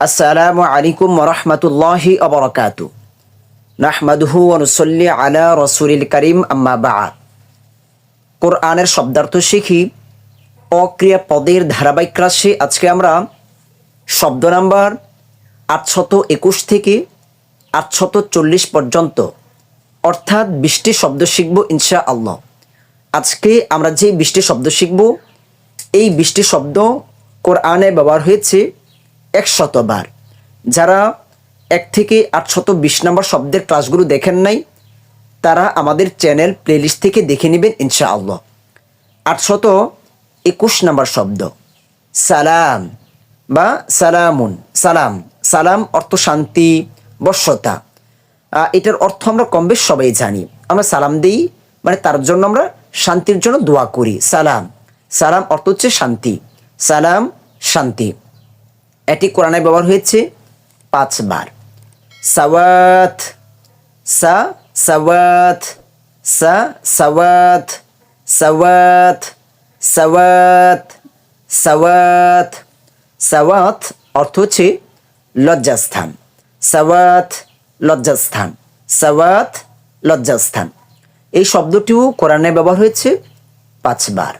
আসসালামু আলাইকুম রহমতুল্লাহি অবরকাতু নাহমাদুহু অনুসল্লি আলা রসুলিল করিম, আম্মা বাআদ কোরআনের শব্দার্থ শিখি, অক্রিয়া পদের ধারাবাহিক ক্লাসে আজকে আমরা শব্দ নাম্বার আটশত একুশ থেকে আটশত চল্লিশ পর্যন্ত, অর্থাৎ বিশটি শব্দ শিখব ইনশা আল্লাহ আজকে আমরা যে বিশটি শব্দ শিখব, এই বিশটি শব্দ কোরআনে ব্যবহার হয়েছে একশতবার। যারা এক থেকে আটশত বিশ নম্বর শব্দের ক্লাসগুলো দেখেন নাই, তারা আমাদের চ্যানেল প্লেলিস্ট থেকে দেখে নেবেন ইনশা আল্লাহ আটশত একুশ নম্বর শব্দ, সালাম বা সালামুন, সালাম। সালাম অর্থ শান্তি, বর্ষতা। এটার অর্থ আমরা কম বেশ সবাই জানি। আমরা সালাম দিই মানে তার জন্য আমরা শান্তির জন্য দোয়া করি। সালাম। সালাম অর্থ হচ্ছে শান্তি। সালাম, শান্তি। এটি কোরআনে ব্যবহার হয়েছে পাঁচবার। সাওয়াত, সা সাওয়াত সা, সাওয়াত সাওয়াত সাওয়াত সাওয়াত। সাওয়াত অর্থ হচ্ছে লজ্জাস্থান। সাওয়াত লজ্জাস্থান। সাওয়াত, লজ্জাস্থান। এই শব্দটিও কোরআনে ব্যবহার হয়েছে পাঁচবার।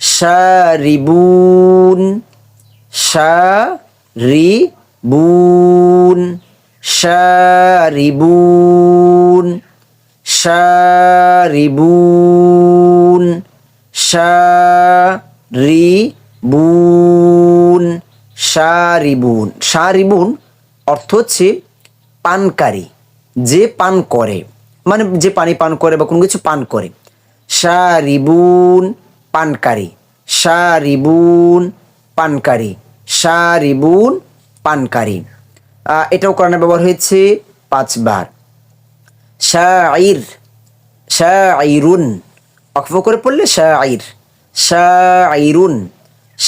শারিবুন শারিবুন শারিবুন শারিবুন শারিবুন শারিবুন। শারিবুন অর্থ হচ্ছে পানকারী, যে পান করে। মানে যে পানি পান করে বা কোনো কিছু পান করে। শারিবুন পানকারী শারিবুন পানকারী। শারিবুন পানকারী। এটাও কোরআনে ব্যবহার হয়েছে পাঁচবার। শাঈর, শাঈরুন। অক্ষ করে পড়লে শাঈর। শাহরুন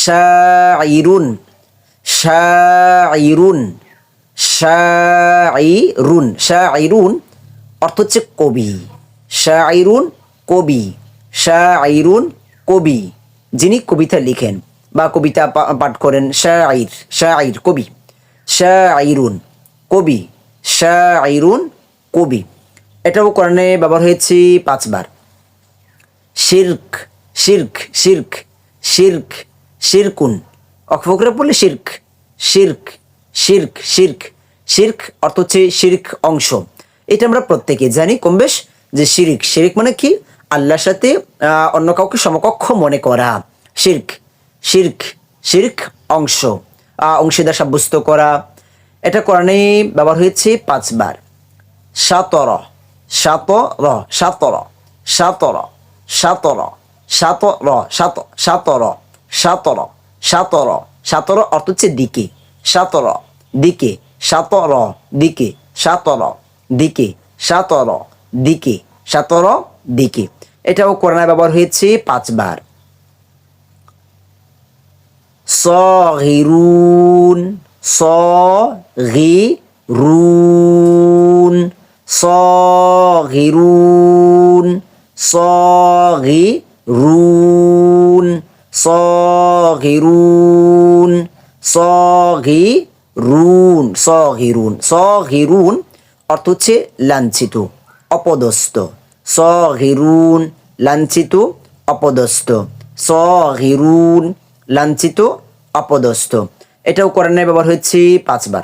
শাহরুন শাহরুন শাহরুন শাহরুন অর্থ হচ্ছে কবি। শাহরুন কবি শাহরুন কবি, যিনি কবিতা লিখেন। বা কবিতা পাঠ করেন শাইর শাইর কবি শাইরুন কবি শাইরুন কবি। এটাও কোরআনে ব্যবহার হয়েছে পাঁচবার। শির্ক শির্ক শির্ক শির্ক, শিরকুন। অক্ষ করে শির্ক শির্ক শির্ক শির্ক। শির্ক অর্থ হচ্ছে শির্ক অংশ। এটা আমরা প্রত্যেকে জানি, কম বেশ? যে শিরিক শিরিক মানে কি? আল্লাহর সাথে অন্য কাউকে সমকক্ষ মনে করা। শির্ক শির্ক শির্ক অংশ। অংশীদার সাব্যস্ত করা। এটা কোরআনে ব্যবহার হয়েছে পাঁচবার। সাতর সাতর সাতর সাতর সাতর সাতর, সাত, সাতর সাতর সাতর সাতর অর্থ হচ্ছে দিকে। সাতর দিকে সাতর দিকে সাতর দিকে সাতর দিকে সাতর, দিকে। এটাও করোনা ব্যবহার হয়েছে পাঁচবার। সহিরুন সহিরুন সহিরুন সহিরুন সহিরুন সহিরুন সহিরুন সহিরুন অর্থ হচ্ছে লাঞ্ছিত, অপদস্থ সহিরুন লাঞ্ছিত, অপদস্থ সহিরুন লাঞ্ছিত অপদস্থ। এটাও কোরআনে ব্যবহার হয়েছে পাঁচবার।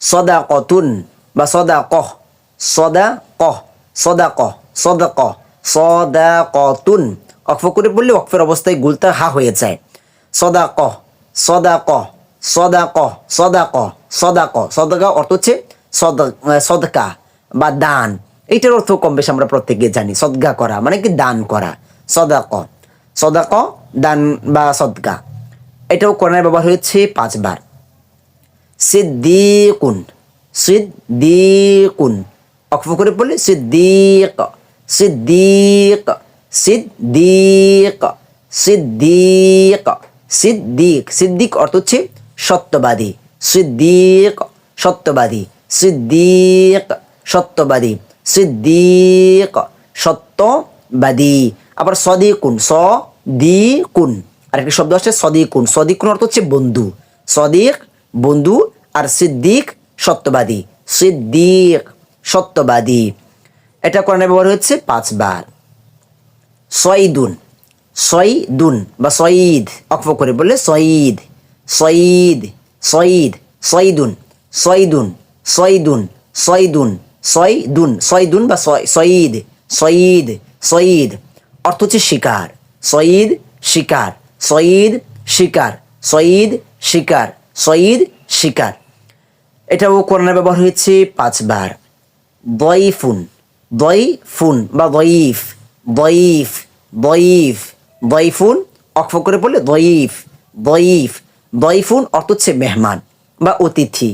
সদা কতুন বা সদা কহ সদা কহ সদা কহ সদা কহ সদা কতুন অক্ফ করে বললে অক্ফের অবস্থায় গুলতা হা হয়ে যায়। সদা কহ সদা কহ সদা কহ সদা কহ সদা কহ সদকা অর্থ হচ্ছে সদ- সদকা বা দান। এইটার অর্থ কম বেশি আমরা প্রত্যেকে জানি। সদগা করা মানে কি দান করা। সদাক সদাক দান বা সদকা। এটাও কোরআনে ব্যবহার হয়েছে পাঁচবার। সিদ্দিকুন সিদ্দিকুন। অক্ফ করে বললে সিদ্দিক সিদ্দিক সিদ্দিক সিদ্দিক সিদ্দিক। সিদ্দিক অর্থ হচ্ছে সত্যবাদী। সিদ্দিক সত্যবাদী। সিদ্দিক সত্যবাদী। সিদ্দিক, সত্যবাদী। আবার সদিকুন স দি কুন আরেকটি শব্দ আছে সদিকুন। সদিকুন অর্থ হচ্ছে বন্ধু। সদিক, বন্ধু আর সিদ্দিক সত্যবাদী। সিদ্দিক সত্যবাদী। এটা কোরআনে ব্যবহার হচ্ছে পাঁচবার। সঈদুন। সঈদুন বা সঈদ। অক্ষ করে বললে সঈদ। সঈদ সঈদ, সঈদুন। সঈদুন সঈদুন সঈদুন সঈদুন সঈদুন বা সঈদ সঈদ সঈদ। অর্থ হচ্ছে শিকার। সঈদ, শিকার। সঈদ শিকার সঈদ শিকার সঈদ শিকার। এটাও কোরআনে ব্যবহার হয়েছে পাঁচবার। দয়ফুন দয়ফুন বা দয়ীফ দয়ীফ দয়ীফ, দয়ফুন, অক্ষ করে বললে দয়ীফ দয়ীফ, দয়ফুন অর্থ হচ্ছে মেহমান বা অতিথি।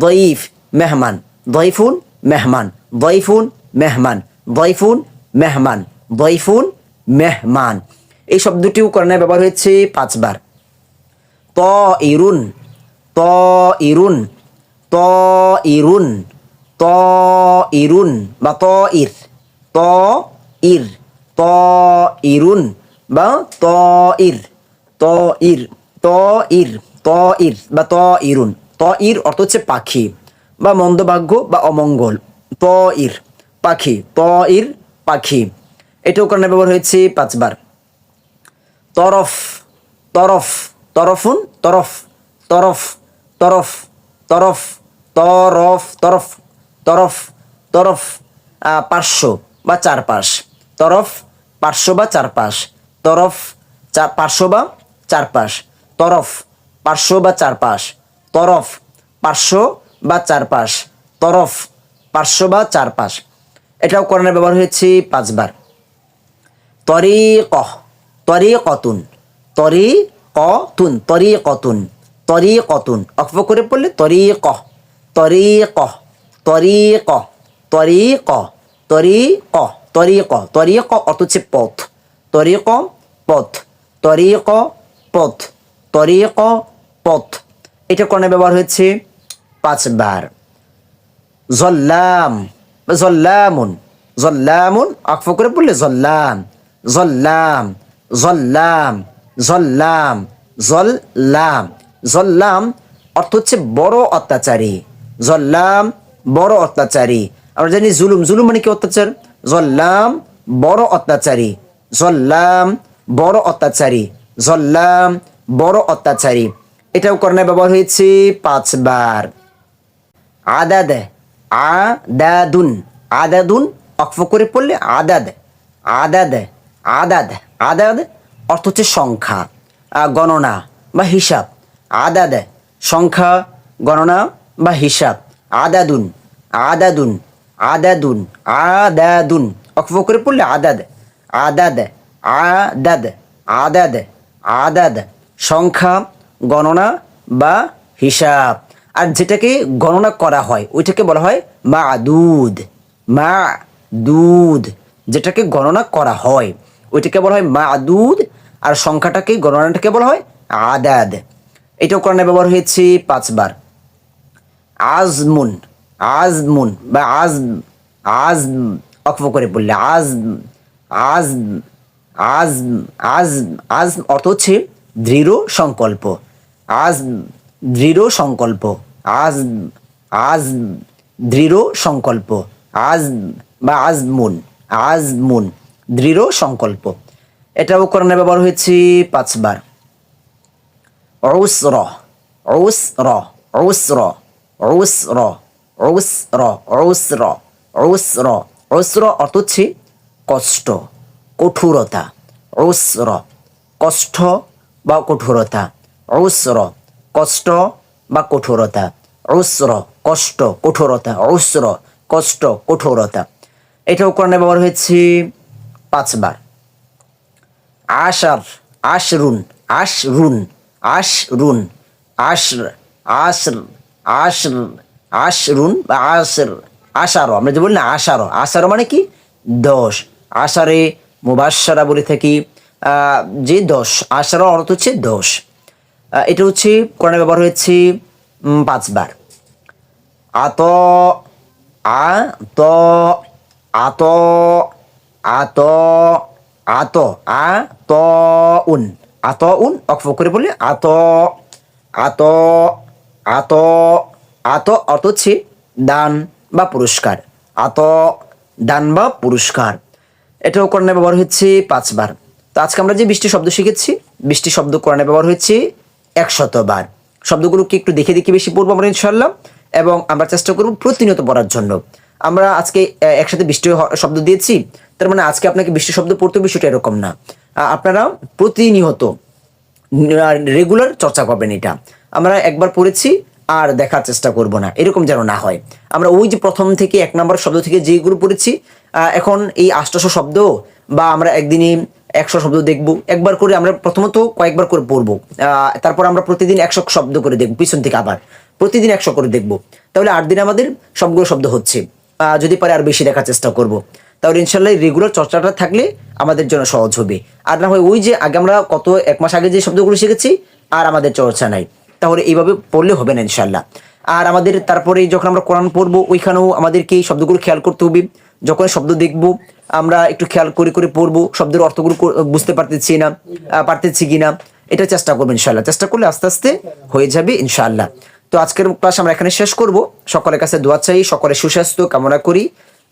দয়ীফ, মেহমান, দয়ফুন মেহমান দয়ফুন মেহমান দয়ফুন মেহমান দয়ফুন, মেহমান। এই শব্দটিও কোরআনে ব্যবহার হয়েছে পাঁচবার। ত ইরুন ত ইরুন ত ইরুন ত ইরুন বা ত ইর ত ইর ত ইরুন বা ত ইর ত ইর ত ইর ত ইর বা ত ইরুন ত ইর অর্থ হচ্ছে পাখি বা মন্দভাগ্য বা অমঙ্গল। ত ইর পাখি ত ইর পাখি। এটাও কারণে ব্যবহার হয়েছে পাঁচবার। তরফ তরফ, তরফুন, তরফ তরফ তরফ তরফ তরফ তরফ তরফ তরফ পার্শ্ব বা চারপাশ। তরফ, পার্শ্ব বা চারপাশ। তরফ পার্শ্ব বা চারপাশ। তরফ, পার্শ্ব বা চারপাশ। তরফ, পার্শ্ব বা চারপাশ। তরফ, পার্শ্ব বা চারপাশ। এটাও করণের ব্যবহার হয়েছে পাঁচবার। তরিকহ। তরি কতুন তরি কতুন তরি কতুন তরি কতুন অক্ষ করে পড়লে তরি কহ তরি কহ তরি কহ তরি ক তরি ক তরি ক তরি ক অত হচ্ছে পথ। তরি ক পথ তরি ক পথ তরি ক পথ। এটা কোন ব্যবহার হয়েছে? পাঁচবার। জল্লাম, জল্লামুন জল্লামুন আকফ করে বললে জল্লাম জল্লাম। জল্লাম জল্লাম জল্লাম। জল্লাম অর্থ হচ্ছে বড় অত্যাচারী। জল্লাম বড় অত্যাচারী। আমরা জানি জুলুম জুলুম মানে কি অত্যাচার? জল্লাম বড় অত্যাচারী। জল্লাম বড় অত্যাচারী। জল্লাম বড় অত্যাচারী। এটাও করণে ব্যবহার হয়েছে পাঁচবার। আদাদ, আদাদুন। আদাদুন অক্ফ করে পড়লে আদাদ। আদাদ। আদাদ। আদাদ অর্থ হচ্ছে সংখ্যা গণনা বা হিসাব। আদাদ সংখ্যা, গণনা বা হিসাব। আদাদুন আদাদুন আদাদুন আদাদুন। অক্ফ করে পড়লে আদাদ। আদাদ আদাদ আদাদ আদাদ। সংখ্যা, গণনা বা হিসাব। আর যেটাকে গণনা করা হয়, ওইটাকে বলা হয় মা দুধ মা দুধ যেটাকে গণনা করা হয়। ওইটাকে বলা হয় মা দুধ আর সংখ্যাটাকে, গণনাটাকে বলা হয় আদাদ। এটাও কোরআনে ব্যবহার হয়েছে পাঁচবার। আজমুন আজমুন, বা আজ আজ, অক্ষ করে বললে আজ আজ আজ আজ আজ অর্থ হচ্ছে দৃঢ় সংকল্প। আজ দৃঢ় সংকল্প। আজ আজ দৃঢ় সংকল্প। আজ বা আজমুন আজমুন। দৃঢ় সংকল্প। এটাও কোরআনে ব্যবহার হয়েছে পাঁচবার। ঔস অর্থ হচ্ছে কষ্ট, কঠোরতা। ঔস কষ্ট বা কঠোরতা। ঔস কষ্ট বা কঠোরতা। ঔস্র কষ্ট, কঠোরতা। ঔস্র কষ্ট, কঠোরতা। এটাও কোরআনে ব্যবহার হয়েছে পাঁচবার। আশার, আশরুন আশরুন আশরুন, আশর আশর আশর, আশরুন বা আশর, আশারো। আমরা যে বলি না আশারো আশারো মানে কি? দশ। আশারে মুবাসারা বলে থাকি। যে দশ, আশারো অর্থ হচ্ছে দশ। এটা হচ্ছে কোরআনে ব্যবহার হয়েছে পাঁচবার। আত, আ, ত, আত আত আত আ ত উন আত উন অক্ষ করে বলে আত আত আত আত অর্থ হচ্ছে দান বা পুরস্কার। আত, দান বা পুরস্কার। এটাও কোরআনে ব্যবহার হচ্ছে পাঁচবার। তো আজকে আমরা যে বৃষ্টি শব্দ শিখেছি বৃষ্টি শব্দ কোরআনে ব্যবহার হচ্ছে একশতবার। শব্দগুলোকে একটু দেখে দেখে বেশি পড়ব আমরা ইনশাল্লাহ এবং আমরা চেষ্টা করব প্রতিনিয়ত পড়ার জন্য। আমরা আজকে একসাথে বৃষ্টি শব্দ দিয়েছি। তার মানে আজকে আপনাকে বৃষ্টি শব্দ পড়তে বিষয়টা এরকম না। আপনারা প্রতিনিয়ত রেগুলার চর্চা করবেন এটা। আমরা একবার পড়েছি, আর দেখার চেষ্টা করব না। এরকম যেন না হয়। আমরা ওই যে প্রথম থেকে এক নম্বর শব্দ থেকে যেগুলো পড়েছি এখন এই আষ্টশো শব্দ, বা আমরা একদিনই একশো শব্দ দেখব। একবার করে আমরা প্রথমত কয়েকবার করে পড়ব। তারপর আমরা প্রতিদিন একশো শব্দ করে দেখব, পিছন থেকে আবার। প্রতিদিন একশো করে দেখব। তাহলে আট দিন আমাদের সবগুলো শব্দ হচ্ছে। যদি পারে আর বেশি দেখার চেষ্টা করব। তাহলে ইনশাল্লাহ রেগুলার চর্চাটা থাকলে আমাদের জন্য সহজ হবে। আর না হয় ওই যে আগে আমরা কত এক মাস আগে যে শব্দগুলো শিখেছি, আর আমাদের চর্চা নাই। তাহলে এইভাবে পড়লে হবে না ইনশাল্লাহ। আর আমাদের তারপরে যখন আমরা কোরআন পড়ব, ওইখানেও আমাদেরকে এই শব্দগুলো খেয়াল করতে হবে। যখন শব্দ দেখব, আমরা একটু খেয়াল করে করে পড়ব, শব্দের অর্থগুলো বুঝতে পারতেছি না পারতেছি কিনা, এটা চেষ্টা করব ইনশাল্লাহ। চেষ্টা করলে আস্তে আস্তে হয়ে যাবে ইনশাল্লাহ। তো আজকের ক্লাস আমরা এখানে শেষ করব। সকলের কাছে দোয়া চাই সকলের সুস্বাস্থ্য কামনা করি।